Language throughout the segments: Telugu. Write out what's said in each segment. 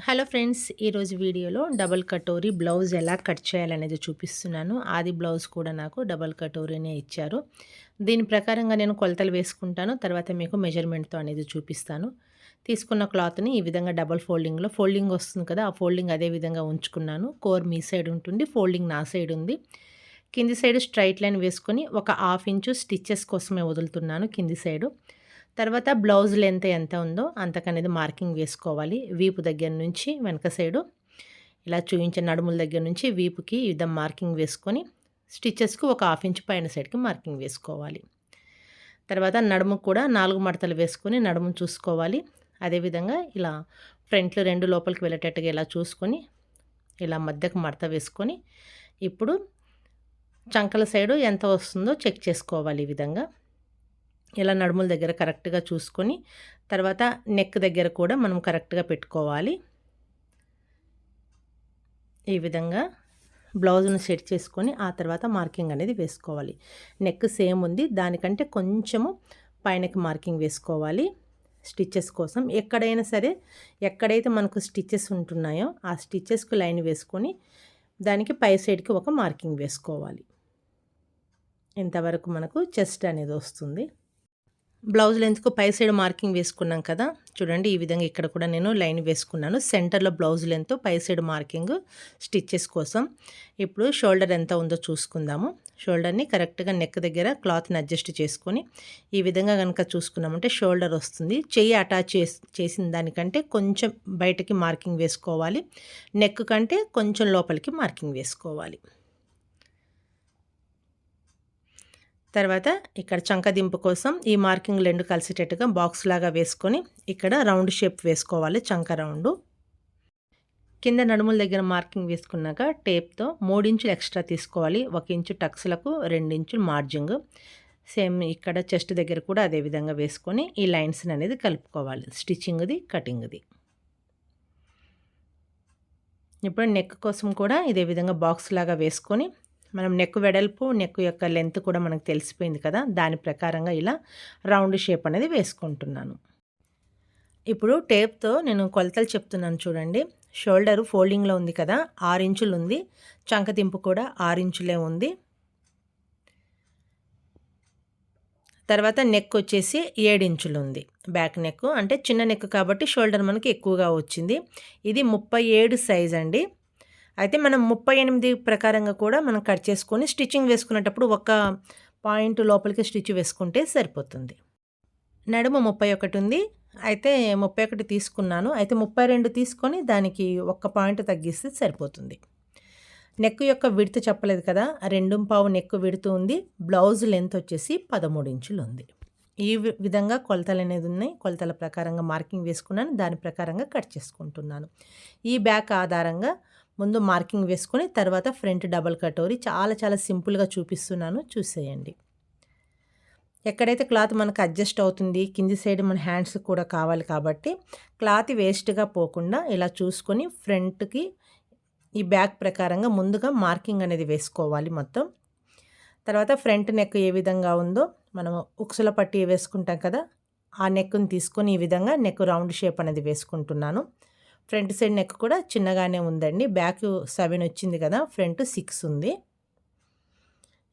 హలో ఫ్రెండ్స్ ఈరోజు వీడియోలో డబల్ కటోరీ బ్లౌజ్ ఎలా కట్ చేయాలనేది చూపిస్తున్నాను. ఆది బ్లౌజ్ కూడా నాకు డబల్ కటోరీనే ఇచ్చారు. దీని ప్రకారంగా నేను కొలతలు వేసుకుంటాను తర్వాత మీకు మెజర్మెంట్తో అనేది చూపిస్తాను. తీసుకున్న క్లాత్ని ఈ విధంగా డబల్ ఫోల్డింగ్లో ఫోల్డింగ్ వస్తుంది కదా ఆ ఫోల్డింగ్ అదే విధంగా ఉంచుకున్నాను. కోర్ మీ సైడ్ ఉంటుంది ఫోల్డింగ్ నా సైడ్ ఉంది. కింది సైడ్ స్ట్రైట్ లైన్ వేసుకొని ఒక హాఫ్ ఇంచు స్టిచ్చెస్ కోసమే వదులుతున్నాను కింది సైడు. తర్వాత బ్లౌజ్ లెంత్ ఎంత ఉందో అంతకనేది మార్కింగ్ వేసుకోవాలి. వీపు దగ్గర నుంచి వెనక సైడు ఇలా చూపించే నడుముల దగ్గర నుంచి వీపుకి ఈ విధంగా మార్కింగ్ వేసుకొని స్టిచ్చెస్కి ఒక హాఫ్ ఇంచ్ పైన సైడ్కి మార్కింగ్ వేసుకోవాలి. తర్వాత నడుము కూడా నాలుగు మడతలు వేసుకొని నడుము చూసుకోవాలి. అదేవిధంగా ఇలా ఫ్రంట్లో రెండు లోపలికి వెళ్ళేటట్టుగా ఇలా చూసుకొని ఇలా మధ్యకు మడత వేసుకొని ఇప్పుడు చంకల సైడు ఎంత వస్తుందో చెక్ చేసుకోవాలి ఈ విధంగా. ఇలా నడుముల దగ్గర కరెక్ట్గా చూసుకొని తర్వాత నెక్ దగ్గర కూడా మనం కరెక్ట్గా పెట్టుకోవాలి. ఈ విధంగా బ్లౌజ్ను సెట్ చేసుకొని ఆ తర్వాత మార్కింగ్ అనేది వేసుకోవాలి. నెక్ సేమ్ ఉంది దానికంటే కొంచెము పైనకి మార్కింగ్ వేసుకోవాలి. స్టిచ్చెస్ కోసం ఎక్కడైనా సరే ఎక్కడైతే మనకు స్టిచ్చెస్ ఉంటున్నాయో ఆ స్టిచ్చెస్కి లైన్ వేసుకొని దానికి పై సైడ్కి ఒక మార్కింగ్ వేసుకోవాలి. ఇంతవరకు మనకు చెస్ట్ అనేది వస్తుంది. బ్లౌజ్ లెంత్కు పై సైడ్ మార్కింగ్ వేసుకున్నాం కదా. చూడండి ఈ విధంగా ఇక్కడ కూడా నేను లైన్ వేసుకున్నాను. సెంటర్లో బ్లౌజ్ లెంత్ పై సైడ్ మార్కింగ్ స్టిచ్చెస్ కోసం. ఇప్పుడు షోల్డర్ ఎంత ఉందో చూసుకుందాము. షోల్డర్ని కరెక్ట్గా నెక్ దగ్గర క్లాత్ని అడ్జస్ట్ చేసుకొని ఈ విధంగా కనుక చూసుకున్నామంటే షోల్డర్ వస్తుంది. చెయ్యి అటాచ్ చేసిన దానికంటే కొంచెం బయటకి మార్కింగ్ వేసుకోవాలి. నెక్ కంటే కొంచెం లోపలికి మార్కింగ్ వేసుకోవాలి. తర్వాత ఇక్కడ చంకదింపు కోసం ఈ మార్కింగ్ రెండు కలిసేటట్టుగా బాక్స్ లాగా వేసుకొని ఇక్కడ రౌండ్ షేప్ వేసుకోవాలి చంక రౌండ్. కింద నడుముల దగ్గర మార్కింగ్ వేసుకున్నాక టేప్తో మూడించులు ఎక్స్ట్రా తీసుకోవాలి ఒక ఇంచు టక్స్లకు రెండించులు మార్జింగ్. సేమ్ ఇక్కడ చెస్ట్ దగ్గర కూడా అదే విధంగా వేసుకొని ఈ లైన్స్ని అనేది కలుపుకోవాలి స్టిచ్చింగ్ది కటింగ్ది. ఇప్పుడు నెక్ కోసం కూడా ఇదే విధంగా బాక్స్ లాగా వేసుకొని మనం నెక్ వెడల్పు నెక్ యొక్క లెంత్ కూడా మనకు తెలిసిపోయింది కదా? దాని ప్రకారంగా ఇలా రౌండ్ షేప్ అనేది వేసుకుంటున్నాను. ఇప్పుడు టేప్తో నేను కొలతలు చెప్తున్నాను చూడండి. షోల్డరు ఫోల్డింగ్లో ఉంది కదా? ఆరు ఇంచులు ఉంది. చంకతింపు కూడా ఆరు ఇంచులే ఉంది. తర్వాత నెక్ వచ్చేసి ఏడు ఇంచులు ఉంది. బ్యాక్ నెక్ అంటే చిన్న నెక్ కాబట్టి షోల్డర్ మనకి ఎక్కువగా వచ్చింది. ఇది ముప్పై ఏడు సైజ్ అండి. అయితే మనం ముప్పై ఎనిమిది ప్రకారంగా కూడా మనం కట్ చేసుకొని స్టిచ్చింగ్ వేసుకునేటప్పుడు ఒక పాయింట్ లోపలికి స్టిచ్ వేసుకుంటే సరిపోతుంది. నడుము ముప్పై ఒకటి ఉంది. అయితే ముప్పై ఒకటి తీసుకున్నాను. అయితే ముప్పై రెండు తీసుకొని దానికి ఒక్క పాయింట్ తగ్గిస్తే సరిపోతుంది. నెక్ యొక్క విడత చెప్పలేదు కదా. రెండు పావు నెక్ విడుతూ ఉంది. బ్లౌజ్ లెంత్ వచ్చేసి పదమూడు ఇంచులు ఉంది. ఈ విధంగా కొలతలు అనేది ఉన్నాయి. కొలతల ప్రకారంగా మార్కింగ్ వేసుకున్నాను. దాని ప్రకారంగా కట్ చేసుకుంటున్నాను. ఈ బ్యాక్ ఆధారంగా ముందు మార్కింగ్ వేసుకొని తర్వాత ఫ్రంట్ డబల్ కటోరీ చాలా చాలా సింపుల్గా చూపిస్తున్నాను. చూసేయండి. ఎక్కడైతే క్లాత్ మనకు అడ్జస్ట్ అవుతుంది కింది సైడ్ మన హ్యాండ్స్ కూడా కావాలి కాబట్టి క్లాత్ వేస్ట్గా పోకుండా ఇలా చూసుకొని ఫ్రంట్కి ఈ బ్యాక్ ప్రకారంగా ముందుగా మార్కింగ్ అనేది వేసుకోవాలి మొత్తం. తర్వాత ఫ్రంట్ నెక్ ఏ విధంగా ఉందో మనం ఉక్సుల పట్టి వేసుకుంటాం కదా ఆ నెక్ని తీసుకొని ఈ విధంగా నెక్ రౌండ్ షేప్ అనేది వేసుకుంటున్నాను. ఫ్రంట్ సైడ్ నెక్ కూడా చిన్నగానే ఉందండి. బ్యాక్ సెవెన్ వచ్చింది కదా ఫ్రంట్ సిక్స్ ఉంది.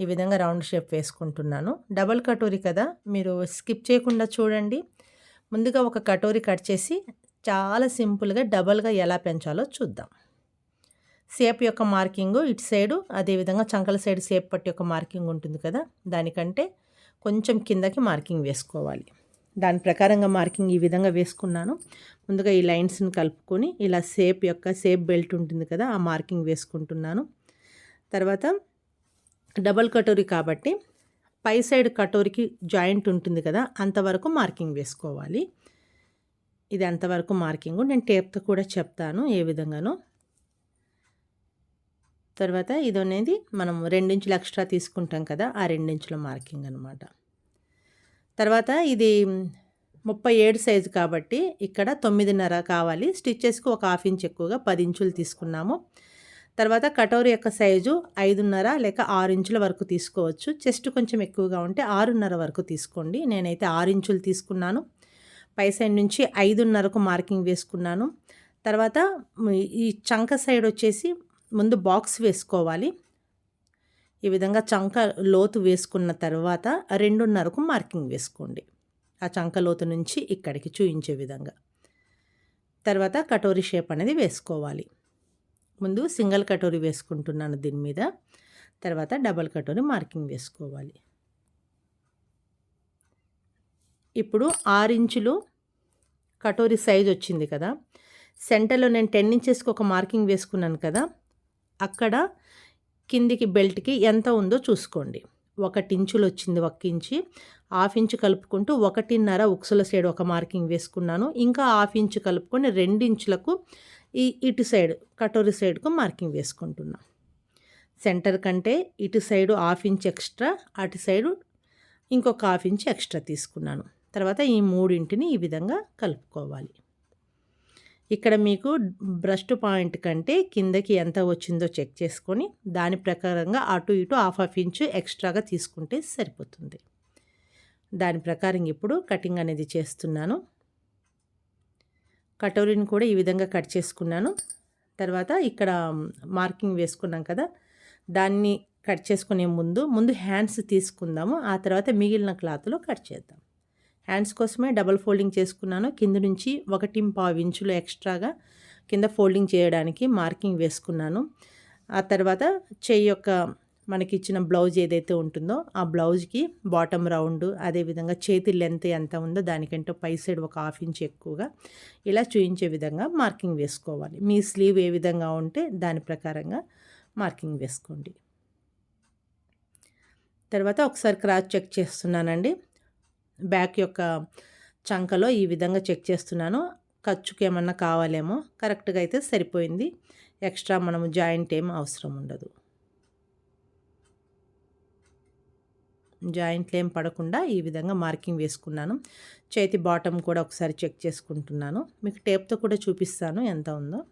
ఈ విధంగా రౌండ్ షేప్ వేసుకుంటున్నాను. డబల్ కటోరీ కదా మీరు స్కిప్ చేయకుండా చూడండి. ముందుగా ఒక కటోరీ కట్ చేసి చాలా సింపుల్గా డబల్గా ఎలా పెంచాలో చూద్దాం. సేప్ యొక్క మార్కింగ్ ఇటు సైడు అదేవిధంగా చంకల సైడ్ సేప్ పట్టి యొక్క మార్కింగ్ ఉంటుంది కదా దానికంటే కొంచెం కిందకి మార్కింగ్ వేసుకోవాలి. దాని ప్రకారంగా మార్కింగ్ ఈ విధంగా వేసుకున్నాను. ముందుగా ఈ లైన్స్ని కలుపుకొని ఇలా సేప్ యొక్క సేప్ బెల్ట్ ఉంటుంది కదా ఆ మార్కింగ్ వేసుకుంటున్నాను. తర్వాత డబల్ కటోరీ కాబట్టి పై సైడ్ కటోరీకి జాయింట్ ఉంటుంది కదా అంతవరకు మార్కింగ్ వేసుకోవాలి. ఇది అంతవరకు మార్కింగ్. నేను టేప్తో కూడా చెప్తాను ఏ విధంగానో. తర్వాత ఇది అనేది మనం రెండించులు ఎక్స్ట్రా తీసుకుంటాం కదా ఆ రెండించుల మార్కింగ్ అనమాట తర్వాత ఇది ముప్పై ఏడు సైజు కాబట్టి ఇక్కడ తొమ్మిదిన్నర కావాలి. స్టిచ్చెస్కి ఒక హాఫ్ ఇంచ్ ఎక్కువగా పది ఇంచులు తీసుకున్నాము. తర్వాత కటోరి యొక్క సైజు ఐదున్నర లేక ఆరు ఇంచుల వరకు తీసుకోవచ్చు. చెస్ట్ కొంచెం ఎక్కువగా ఉంటే ఆరున్నర వరకు తీసుకోండి. నేనైతే ఆరు ఇంచులు తీసుకున్నాను. పై సైడ్ నుంచి ఐదున్నరకు మార్కింగ్ వేసుకున్నాను. తర్వాత ఈ చంక సైడ్ వచ్చేసి ముందు బాక్స్ వేసుకోవాలి. ఈ విధంగా చంక లోతు వేసుకున్న తర్వాత రెండున్నరకు మార్కింగ్ వేసుకోండి. ఆ చంక లోతు నుంచి ఇక్కడికి చూయించే విధంగా. తర్వాత కటోరీ షేప్ అనేది వేసుకోవాలి. ముందు సింగిల్ కటోరీ వేసుకుంటున్నాను దీని మీద. తర్వాత డబల్ కటోరీ మార్కింగ్ వేసుకోవాలి. ఇప్పుడు ఆరు ఇంచులు కటోరీ సైజ్ వచ్చింది కదా. సెంటర్లో నేను టెన్ ఇంచెస్కి ఒక మార్కింగ్ వేసుకున్నాను కదా. అక్కడ కిందికి బెల్ట్కి ఎంత ఉందో చూసుకోండి. ఒకటి ఇంచులు వచ్చింది ఒక ఇంచి. హాఫ్ ఇంచు కలుపుకుంటూ ఒకటిన్నర ఉక్సుల సైడ్ ఒక మార్కింగ్ వేసుకున్నాను. ఇంకా హాఫ్ ఇంచు కలుపుకొని రెండు ఇంచులకు ఈ ఇటు సైడ్ కటోరీ సైడ్కు మార్కింగ్ వేసుకుంటున్నా. సెంటర్ కంటే ఇటు సైడు హాఫ్ ఇంచ్ ఎక్స్ట్రా అటు సైడు ఇంకొక హాఫ్ ఇంచ్ ఎక్స్ట్రా తీసుకున్నాను. తర్వాత ఈ మూడింటిని ఈ విధంగా కలుపుకోవాలి. ఇక్కడ మీకు బ్రస్ట్ పాయింట్ కంటే కిందకి ఎంత వచ్చిందో చెక్ చేసుకొని దాని ప్రకారంగా అటు ఇటు హాఫ్ హాఫ్ ఇంచు ఎక్స్ట్రాగా తీసుకుంటే సరిపోతుంది. దాని ప్రకారం ఇప్పుడు కటింగ్ అనేది చేస్తున్నాను. కటోరీని కూడా ఈ విధంగా కట్ చేసుకున్నాను. తర్వాత ఇక్కడ మార్కింగ్ వేసుకున్నాం కదా దాన్ని కట్ చేసుకునే ముందు ముందు హ్యాండ్స్ తీసుకుందాము. ఆ తర్వాత మిగిలిన క్లాత్లో కట్ చేద్దాం. హ్యాండ్స్ కోసమే డబల్ ఫోల్డింగ్ చేసుకున్నాను. కింద నుంచి ఒకటి పావు ఇంచులు ఎక్స్ట్రాగా కింద ఫోల్డింగ్ చేయడానికి మార్కింగ్ వేసుకున్నాను. ఆ తర్వాత చెయ్యి యొక్క మనకి ఇచ్చిన బ్లౌజ్ ఏదైతే ఉంటుందో ఆ బ్లౌజ్కి బాటమ్ రౌండ్ అదేవిధంగా చేతి లెంత్ ఎంత ఉందో దానికంటే పై సైడ్ ఒక హాఫ్ ఇంచ్ ఎక్కువగా ఇలా చూయించే విధంగా మార్కింగ్ వేసుకోవాలి. మీ స్లీవ్ ఏ విధంగా ఉంటే దాని ప్రకారంగా మార్కింగ్ వేసుకోండి. తర్వాత ఒకసారి క్రాస్ చెక్ చేస్తున్నానండి. బ్యాక్ యొక్క చంకలో ఈ విధంగా చెక్ చేస్తున్నాను. ఖర్చుకి ఏమన్నా కావాలేమో కరెక్ట్గా అయితే సరిపోయింది. ఎక్స్ట్రా మనము జాయింట్ ఏం అవసరం ఉండదు. జాయింట్లు ఏం పడకుండా ఈ విధంగా మార్కింగ్ వేసుకున్నాను. చేతి బాటమ్ కూడా ఒకసారి చెక్ చేసుకుంటున్నాను. మీకు టేప్తో కూడా చూపిస్తాను ఎంత ఉందో.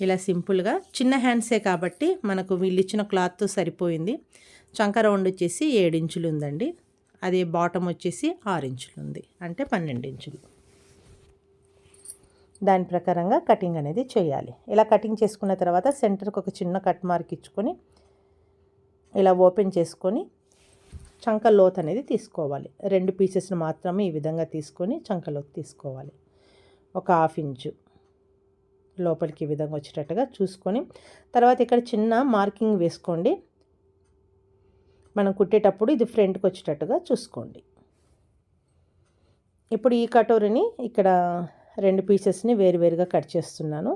ఇలా సింపుల్గా చిన్న హ్యాండ్సే కాబట్టి మనకు వీళ్ళు ఇచ్చిన క్లాత్తో సరిపోయింది. చంక రౌండ్ వచ్చేసి ఏడు ఇంచులు ఉందండి అదే బాటమ్ వచ్చేసి ఆరు ఇంచులు ఉంది అంటే పన్నెండు ఇంచులు. దాని ప్రకారంగా కటింగ్ అనేది చేయాలి. ఇలా కటింగ్ చేసుకున్న తర్వాత సెంటర్కి ఒక చిన్న కట్ మార్క్ ఇచ్చుకొని ఇలా ఓపెన్ చేసుకొని చంక లోత్ అనేది తీసుకోవాలి. రెండు పీసెస్ని మాత్రమే ఈ విధంగా తీసుకొని చంక లోత్ తీసుకోవాలి. ఒక హాఫ్ ఇంచు. లోపలికి ఈ విధంగా వచ్చేటట్టుగా చూసుకొని తర్వాత ఇక్కడ చిన్న మార్కింగ్ వేసుకోండి. మనం కుట్టేటప్పుడు ఇది ఫ్రంట్కి వచ్చేటట్టుగా చూసుకోండి. ఇప్పుడు ఈ కటోరిని ఇక్కడ రెండు పీసెస్ని వేరువేరుగా కట్ చేస్తున్నాను.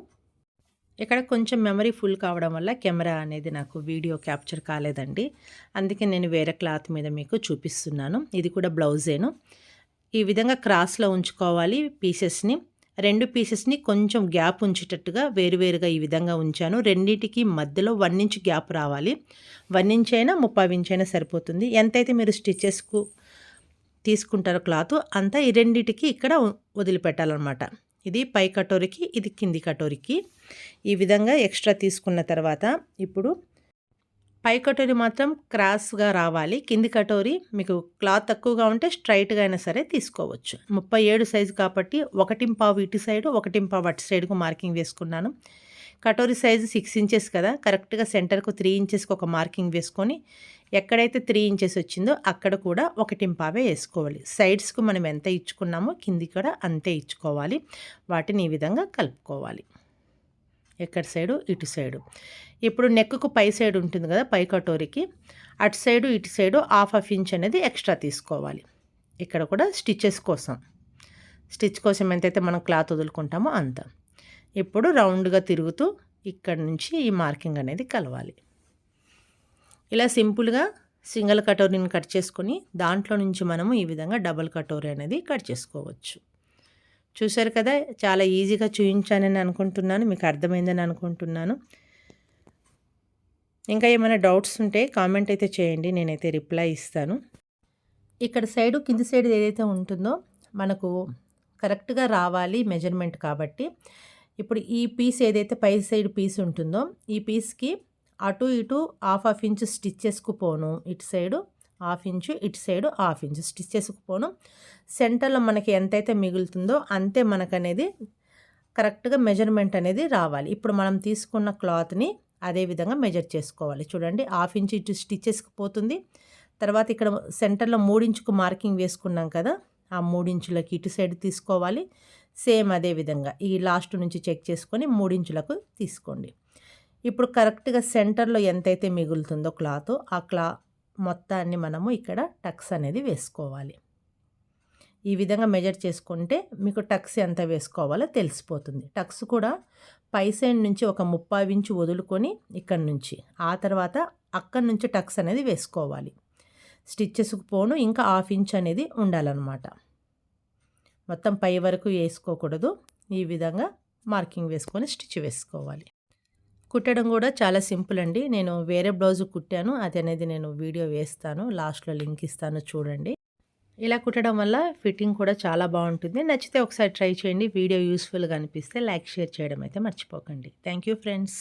ఇక్కడ కొంచెం మెమరీ ఫుల్ కావడం వల్ల కెమెరా అనేది నాకు వీడియో క్యాప్చర్ కాలేదండి. అందుకే నేను వేరే క్లాత్ మీద మీకు చూపిస్తున్నాను. ఇది కూడా బ్లౌజేను. ఈ విధంగా క్రాస్లో ఉంచుకోవాలి పీసెస్ని. రెండు పీసెస్ని కొంచెం గ్యాప్ ఉంచేటట్టుగా వేరువేరుగా ఈ విధంగా ఉంచాను. రెండింటికి మధ్యలో వన్ ఇంచ్ గ్యాప్ రావాలి. వన్ ఇంచ్ అయినా ముప్పై ఇంచ్ అయినా సరిపోతుంది. ఎంతైతే మీరు స్టిచెస్కు తీసుకుంటారో క్లాత్ అంతా ఈ రెండింటికి ఇక్కడ వదిలిపెట్టాలన్నమాట. ఇది పై కటోరికి ఇది కింది కటోరికి. ఈ విధంగా ఎక్స్ట్రా తీసుకున్న తర్వాత ఇప్పుడు పై కటోరి మాత్రం క్రాస్గా రావాలి. కింది కటోరీ మీకు క్లాత్ తక్కువగా ఉంటే స్ట్రైట్గా అయినా సరే తీసుకోవచ్చు. ముప్పై ఏడు సైజు కాబట్టి ఒకటింపావు ఇటు సైడ్ ఒకటింపావు అటు సైడ్కు మార్కింగ్ వేసుకున్నాను. కటోరీ సైజు సిక్స్ ఇంచెస్ కదా కరెక్ట్గా సెంటర్కు త్రీ ఇంచెస్కి ఒక మార్కింగ్ వేసుకొని ఎక్కడైతే త్రీ ఇంచెస్ వచ్చిందో అక్కడ కూడా ఒకటింపావే వేసుకోవాలి. సైడ్స్కు మనం ఎంత ఇచ్చుకున్నామో కింది కూడా అంతే ఇచ్చుకోవాలి. వాటిని ఈ విధంగా కలుపుకోవాలి. ఎక్కడ సైడు? ఇటు సైడు. ఇప్పుడు నెక్కు పై సైడ్ ఉంటుంది కదా పై కటోరీకి. అటు సైడు ఇటు సైడు హాఫ్ హాఫ్ ఇంచ్ అనేది ఎక్స్ట్రా తీసుకోవాలి. ఇక్కడ కూడా స్టిచెస్ కోసం. స్టిచ్ కోసం ఎంతైతే మనం క్లాత్ వదులుకుంటామో అంత. ఇప్పుడు రౌండ్గా తిరుగుతూ ఇక్కడ నుంచి ఈ మార్కింగ్ అనేది కలవాలి. ఇలా సింపుల్గా సింగిల్ కటోరీని కట్ చేసుకొని దాంట్లో నుంచి మనము ఈ విధంగా డబల్ కటోరీ అనేది కట్ చేసుకోవచ్చు. చూశారు కదా చాలా ఈజీగా చూయించానని అనుకుంటున్నాను మీకు అర్థమైందని అనుకుంటున్నాను. ఇంకా ఏమైనా డౌట్స్ ఉంటే కామెంట్ అయితే చేయండి నేనైతే రిప్లై ఇస్తాను. ఇక్కడ సైడు కింది సైడ్ ఏదైతే ఉంటుందో మనకు కరెక్ట్గా రావాలి మెజర్మెంట్ కాబట్టి ఇప్పుడు ఈ పీస్ ఏదైతే పై సైడ్ పీస్ ఉంటుందో ఈ పీస్కి అటు ఇటు హాఫ్ హాఫ్ ఇంచ్ స్టిచ్చెస్కు పోను ఇటు సైడు. హాఫ్ ఇంచు ఇటు సైడు హాఫ్ ఇంచు స్టిచ్ చేసుకుపోను. సెంటర్లో మనకి ఎంతైతే మిగులుతుందో అంతే మనకనేది కరెక్ట్గా మెజర్మెంట్ అనేది రావాలి. ఇప్పుడు మనం తీసుకున్న క్లాత్ని అదే విధంగా మెజర్ చేసుకోవాలి. చూడండి హాఫ్ ఇంచు ఇటు స్టిచ్చెస్కి పోతుంది తర్వాత ఇక్కడ సెంటర్లో మూడించుకు మార్కింగ్ వేసుకున్నాం కదా ఆ మూడించులకి ఇటు సైడ్ తీసుకోవాలి. సేమ్ అదే విధంగా ఈ లాస్ట్ నుంచి చెక్ చేసుకొని మూడించులకు తీసుకోండి. ఇప్పుడు కరెక్ట్గా సెంటర్లో ఎంతైతే మిగులుతుందో క్లాత్ ఆ క్లా మొత్తాన్ని మనము ఇక్కడ టక్స్ అనేది వేసుకోవాలి. ఈ విధంగా మెజర్ చేసుకుంటే మీకు టక్స్ ఎంత వేసుకోవాలో తెలిసిపోతుంది. టక్స్ కూడా పై సైడ్ నుంచి ఒక ముప్పై ఇంచు వదులుకొని ఇక్కడ నుంచి ఆ తర్వాత అక్కడి నుంచి టక్స్ అనేది వేసుకోవాలి. స్టిచ్చెస్కు పోను ఇంకా హాఫ్ ఇంచ్ అనేది ఉండాలన్నమాట. మొత్తం పై వరకు వేసుకోకూడదు. ఈ విధంగా మార్కింగ్ వేసుకొని స్టిచ్ వేసుకోవాలి. కుట్టడం కూడా చాలా సింపుల్ అండి. నేను వేరే బ్లౌజ్ కుట్టాను. అది అనేది నేను వీడియో వేస్తాను. లాస్ట్లో లింక్ ఇస్తాను చూడండి. ఇలా కుట్టడం వల్ల ఫిట్టింగ్ కూడా చాలా బాగుంటుంది. నచ్చితే ఒకసారి ట్రై చేయండి. వీడియో యూస్ఫుల్గా అనిపిస్తే లైక్ షేర్ చేయడం అయితే మర్చిపోకండి. Thank you friends.